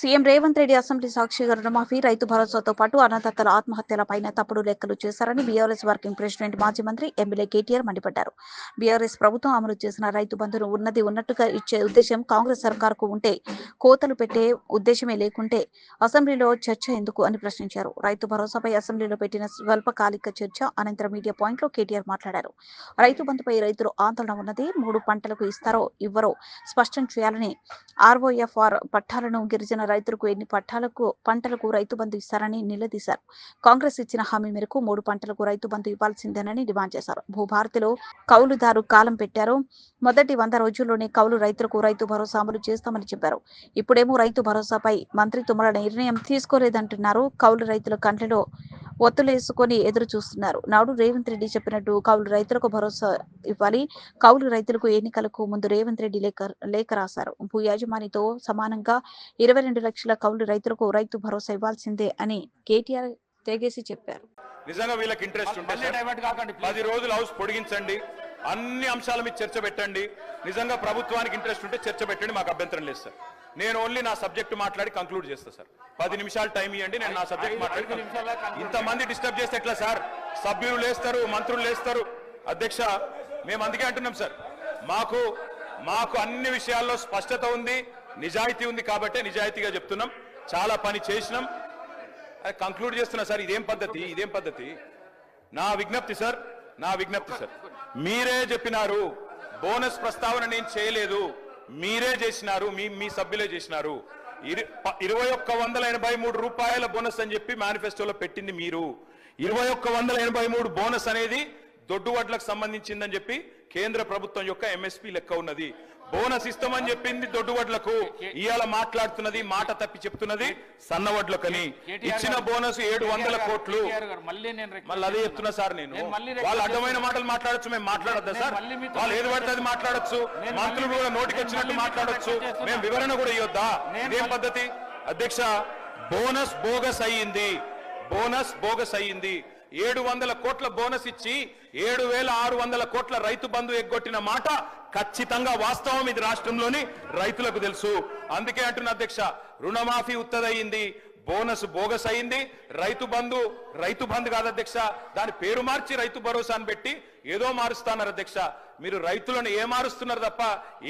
CM Revanth Reddy assembly సాక్షిగా రుణమాఫీ రైతు భరోసాతో పాటు అన్నదాతల ఆత్మహత్యల పైన తప్పుడు లెక్కలు చేశారని బీఆర్ఎస్ వర్కింగ్ ప్రెసిడెంట్ మాజీ మంత్రి ఎమ్మెల్యే కేటీఆర్ మండిపడ్డారు. బీఆర్ఎస్ ప్రభుత్వం అమలు చేసిన రైతు బంధును ఉన్నది ఉన్నట్టుగా ఇచ్చే ఉద్దేశం కాంగ్రెస్ సర్కార్కు ఉంటే కోతలు పెట్టే ఉద్దేశమే లేకుంటే అసెంబ్లీలో చర్చ ఎందుకు అని ప్రశ్నించారు. రైతు భరోసాపై అసెంబ్లీలో పెట్టిన స్వల్పకాలిక చర్చ అనంతరం మీడియా పాయింట్లో కేటీఆర్ మాట్లాడారు. రైతు బంధుపై రైతులు ఆందోళన ఉన్నది మూడు పంటలకు ఇస్తారో ఇవ్వరో స్పష్టం చేయాలని ఆర్ఓఎఫ్ఆర్ పట్టాలను గిరిజన రైతులకు ఎన్ని పట్టాలకు పంటలకు రైతు బంధు ఇస్తారని నిలదీశారు. కాంగ్రెస్ ఇచ్చిన హామీ మేరకు మూడు పంటలకు రైతు బంధు ఇవ్వాల్సిందేనని డిమాండ్ చేశారు. భూభారతిలో కౌలుదారు కాలం పెట్టారు. మొదటి వంద రోజుల్లోనే కౌలు రైతులకు రైతు భరోసా అమలు చేస్తామని చెప్పారు. ఇప్పుడేమో రైతు భరోసాపై మంత్రి తుమ్మల నిర్ణయం తీసుకోలేదంటున్నారు. కౌలు రైతుల కంట్లలో ఒత్తులేసుకొని ఎదురు చూస్తున్నారు. నాడు రేవంత్ రెడ్డి చెప్పినట్టు కౌలు రైతులకు భరోసా ఇవ్వాలి. కౌలు రైతులకు ఎన్నికలకు ముందు రేవంత్ రెడ్డి లేఖ లేఖ రాశారు. భూ యాజమానితో సమానంగా ఇరవై రెండు లక్షల కౌలు రైతులకు రైతు భరోసా ఇవ్వాల్సిందే అని కేటీఆర్ తెగేసి చెప్పారు. నిజంగా వీళ్ళకి ఇంట్రెస్ట్ ఉంటే మళ్ళీ సార్, డైవర్ట్ కాకండి ప్లీజ్. పది రోజులు హౌస్ పొడిగించండి. అన్ని అంశాల మీద చర్చ పెట్టండి. నిజంగా ప్రభుత్వానికి ఇంట్రెస్ట్ ఉంటే చర్చ పెట్టండి మాకు అభ్యంతరం లేదు సార్. నేను ఓన్లీ నా సబ్జెక్ట్ మాట్లాడి కంక్లూడ్ చేస్తా సార్ పది నిమిషాలు టైం ఇవ్వండి నేను నా సబ్జెక్ట్ మాట్లాడి ఇంతమంది డిస్టర్బ్ చేస్తే ఎట్లా సార్ సభ్యులు లేస్తారు మంత్రులు లేస్తారు. అధ్యక్ష మేము అందుకే అంటున్నాం సార్ మాకు మాకు అన్ని విషయాల్లో స్పష్టత ఉంది నిజాయితీ ఉంది కాబట్టే నిజాయితీగా చెప్తున్నాం. చాలా పని చేసినాం. కంక్లూడ్ చేస్తున్నా సార్ ఇదేం పద్ధతి? ఇదేం పద్ధతి? నా విజ్ఞప్తి సార్ నా విజ్ఞప్తి సార్ మీరే చెప్పినారు బోనస్ ప్రస్తావన నేను చేయలేదు. మీరే చేసినారు మీ మీ సభ్యులే చేసినారు. ఇరు- ఇరవై ఒక్క వందల ఎనభై మూడు రూపాయల బోనస్ అని చెప్పి మేనిఫెస్టోలో పెట్టింది మీరు. ఇరవై ఒక్క వందల ఎనభై మూడు బోనస్ అనేది దొడ్డు వడ్లకు సంబంధించిందని చెప్పి కేంద్ర ప్రభుత్వం యొక్క ఎంఎస్పి లెక్క ఉన్నది. బోనస్ ఇస్తామని చెప్పింది దొడ్డు వడ్లకు ఇవాళ మాట్లాడుతున్నది మాట తప్పి చెప్తున్నది సన్న వడ్లకని కేటీఆర్ ఇచ్చిన బోనస్ ఏడు వందల కోట్లు. మళ్ళీ నేను అదే చెప్తున్నా సార్ నేను. వాళ్ళు అడ్డమైన మాటలు మాట్లాడొచ్చు మేము మాట్లాడొద్దా సార్? వాళ్ళు ఏది పడితే అది మాట్లాడొచ్చు. మంత్రులు కూడా నోటికి వచ్చినట్టు మాట్లాడొచ్చు. మేము వివరణ కూడా ఇవ్వద్దా ఇదేం మళ్ళీ- పద్ధతి? అధ్యక్ష బోనస్ బోగస్ అయ్యింది. బోనస్ బోగస్ అయ్యింది. ఏడు వందల కోట్ల బోనస్ ఇచ్చి ఏడు వేల ఆరు వందల కోట్ల రైతు బంధు ఎగ్గొట్టిన మాట ఖచ్చితంగా వాస్తవం ఇది రాష్ట్రంలోని రైతులకు తెలుసు. అందుకే అంటున్న అధ్యక్ష రుణమాఫీ ఉత్తదయ్యింది బోనస్ బోగస్ అయింది రైతు బంధు రైతు బంధు కాదు అధ్యక్ష దాని పేరు మార్చి రైతు భరోసా అని పెట్టి ఏదో మారుస్తున్నారు అధ్యక్ష. మీరు రైతులను ఏ మారుస్తున్నారు తప్ప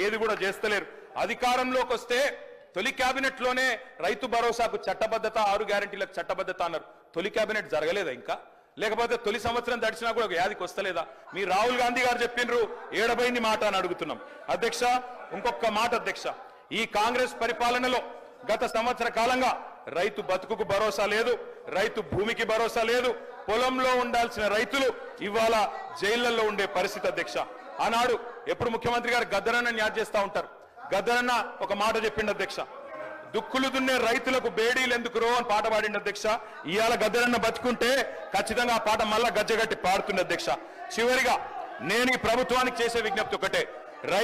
ఏది కూడా చేస్తలేరు. అధికారంలోకి వస్తే తొలి కేబినెట్లోనే రైతు భరోసాకు చట్టబద్ధత ఆరు గ్యారంటీలకు చట్టబద్ధత అన్నారు. తొలి కేబినెట్ జరగలేదా ఇంకా? లేకపోతే తొలి సంవత్సరం దడిచినా కూడా ఒక యాదికి వస్తలేదా? మీ రాహుల్ గాంధీ గారు చెప్పిండ్రు ఏడబైంది మాట అని అడుగుతున్నాం. అధ్యక్ష ఇంకొక మాట అధ్యక్ష. ఈ కాంగ్రెస్ పరిపాలనలో గత సంవత్సర కాలంగా రైతు బతుకుకు భరోసా లేదు రైతు భూమికి భరోసా లేదు పొలంలో ఉండాల్సిన రైతులు ఇవాళ జైళ్ళలో ఉండే పరిస్థితి అధ్యక్ష. ఆనాడు ఎప్పుడు ముఖ్యమంత్రి గారు గద్దరన్న న్యాయ చేస్తా ఉంటారు. గద్దరన్న ఒక మాట చెప్పిండు అధ్యక్ష. దుక్కులు దున్నే రైతులకు బేడీలు ఎందుకు రో అని పాట పాడిండు అధ్యక్ష. ఇవాళ గద్దరన్న బతుకుంటే ఖచ్చితంగా ఆ పాట మళ్ళా గజ్జగట్టి పాడుతుంది అధ్యక్ష. చివరిగా నేను ఈ ప్రభుత్వానికి చేసే విజ్ఞప్తి ఒకటే.